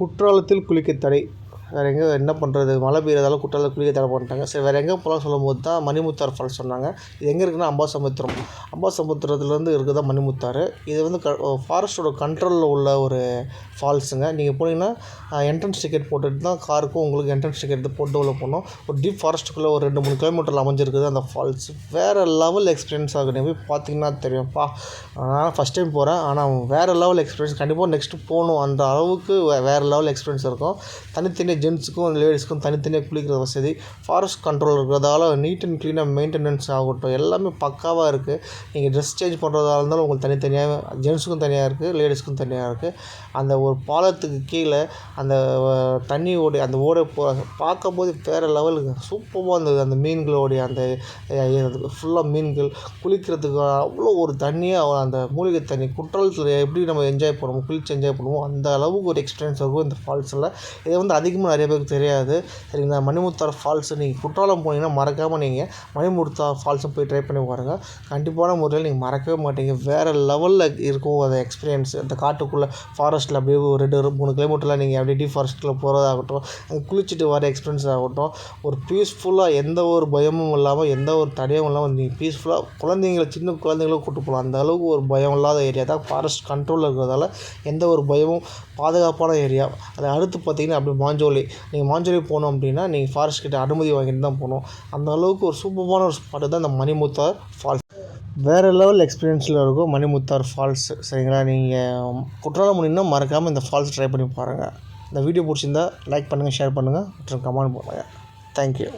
குற்றாலத்தில் குளிக்க தடை வேறு எங்கே என்ன பண்ணுறது மழை பெய்யறதால குற்றாலத்தில் குளிக்க தடை பண்ணிட்டாங்க. சரி வேறு எங்கே போகலாம் சொல்லும்போது தான் மணிமுத்தார் ஃபால்ஸ் சொன்னாங்க. இது எங்கே இருக்குன்னா அம்பாசமுத்திரம். அம்பாசமுத்திரத்துலேருந்து இருக்குது மணிமுத்தாறு. இது வந்து க ஃபாரஸ்ட்டோட கண்ட்ரோலில் உள்ள ஒரு ஃபால்ஸுங்க. நீங்கள் போனீங்கன்னா என்ட்ரன்ஸ் டிக்கெட் போட்டுட்டு தான் காருக்கும் உங்களுக்கு என்ட்ரன்ஸ் டிக்கெட் போட்டு உள்ள போகணும். ஒரு டீப் ஃபாரஸ்ட்டுக்குள்ளே ஒரு ரெண்டு மூணு கிலோமீட்டரில் அமைஞ்சிருக்குது அந்த ஃபால்ஸ். வேறு லெவல் எக்ஸ்பீரியன்ஸ் ஆகும் நீங்கள் போய் பார்த்தீங்கன்னா தெரியும்ப்பா நான் ஃபஸ்ட் டைம் போகிறேன் ஆனால் வேறு லெவல் எக்ஸ்பீரியன்ஸ் கண்டிப்பாக நெக்ஸ்ட்டு போகணும். அந்த அளவுக்கு வேறு லெவல் எக்ஸ்பீரியன்ஸ் இருக்கும். தனித்தனி ஜென்ஸுக்கும் லேடிஸ்க்கும் தனித்தனியாக குளிக்கிற வசதி. ஃபாரஸ்ட் கண்ட்ரோல் இருக்கிறதால நீட் அண்ட் க்ளீனாக மெயின்டெனன்ஸ் ஆகட்டும். எல்லாமே பக்காவாக இருக்குது நீங்கள் ட்ரெஸ் சேஞ்ச் பண்ணுறதா இருந்தாலும் உங்களுக்கு தனித்தனியாக ஜென்ஸுக்கும் தனியாக இருக்குது லேடிஸுக்கும் தனியாக இருக்குது அந்த ஒரு பாலத்துக்கு கீழே அந்த தண்ணி ஓடி அந்த ஓடை போ பார்க்கும்போது வேறு லெவலுக்கு சூப்பராக இருந்தது. அந்த மீன்களோடைய அந்த ஃபுல்லாக மீன்கள். குளிக்கிறதுக்கு அவ்வளோ ஒரு தண்ணியாக அந்த மூலிகை தண்ணி. குற்றாலத்தில் எப்படி நம்ம என்ஜாய் பண்ணுவோம் குளிச்சு என்ஜாய் பண்ணுவோம் அந்த அளவுக்கு ஒரு எக்ஸ்பீரியன்ஸ் இருக்கும் இந்த ஃபால்ஸில் இதை வந்து அதிகமாக நிறைய பேருக்கு தெரியாது. சரிங்களா? மணிமுத்தார் ஃபால்ஸு நீங்கள் குற்றாலம் போனீங்கன்னா மறக்காமல் நீங்கள் மணிமுத்தார் ஃபால்ஸும் போய் ட்ரை பண்ணி பாருங்கள் கண்டிப்பான முறையில் நீங்கள் மறக்கவே மாட்டீங்க. வேறு லெவலில் இருக்கும் அந்த எக்ஸ்பீரியன்ஸ் அந்த காட்டுக்குள்ளே ஃபாரஸ்ட்டில் அப்படியே ஒரு ரெண்டு ஒரு மூணு கிலோமீட்டரில் நீங்கள் அப்படியே டீப் ஃபாரஸ்ட்டில் போகிறதாகட்டும் அங்கே குளிச்சுட்டு வர எக்ஸ்பீரியன்ஸ் ஆகட்டும் ஒரு பீஸ்ஃபுல்லாக எந்த ஒரு பயமும் இல்லாமல் எந்த ஒரு தடையும் இல்லாமல் நீங்கள் பீஸ்ஃபுல்லாக குழந்தைங்கள சின்ன குழந்தைங்கள கூட்டு போகலாம் அந்த அளவுக்கு ஒரு பயம் இல்லாத ஏரியா தான் ஃபாரஸ்ட் கண்ட்ரோலில் இருக்கிறதால எந்த ஒரு பயமும் பாதுகாப்பான ஏரியா அதை அடுத்து பார்த்தீங்கன்னா அப்படி மாஞ்சோலி நீங்கள் மாஞ்சோலி போகணும் அப்படின்னா நீங்கள் ஃபாரஸ்ட் கிட்ட அனுமதி வாங்கிட்டு தான் போகணும். அந்த அளவுக்கு ஒரு சூப்பரான ஒரு ஸ்பாட்டு தான் இந்த மணிமுத்தார் ஃபால்ஸ் வேறு லெவல் எக்ஸ்பீரியன்ஸில் இருக்கும் மணிமுத்தார் ஃபால்ஸ் சரிங்களா? நீங்கள் குற்றாலம் முடியும்னா மறக்காமல் இந்த ஃபால்ஸ் ட்ரை பண்ணி பாருங்கள் இந்த வீடியோ பிடிச்சிருந்தா லைக் பண்ணுங்கள் ஷேர் பண்ணுங்கள் மற்றும் கமெண்ட் பண்ணுங்கள் தேங்க்யூ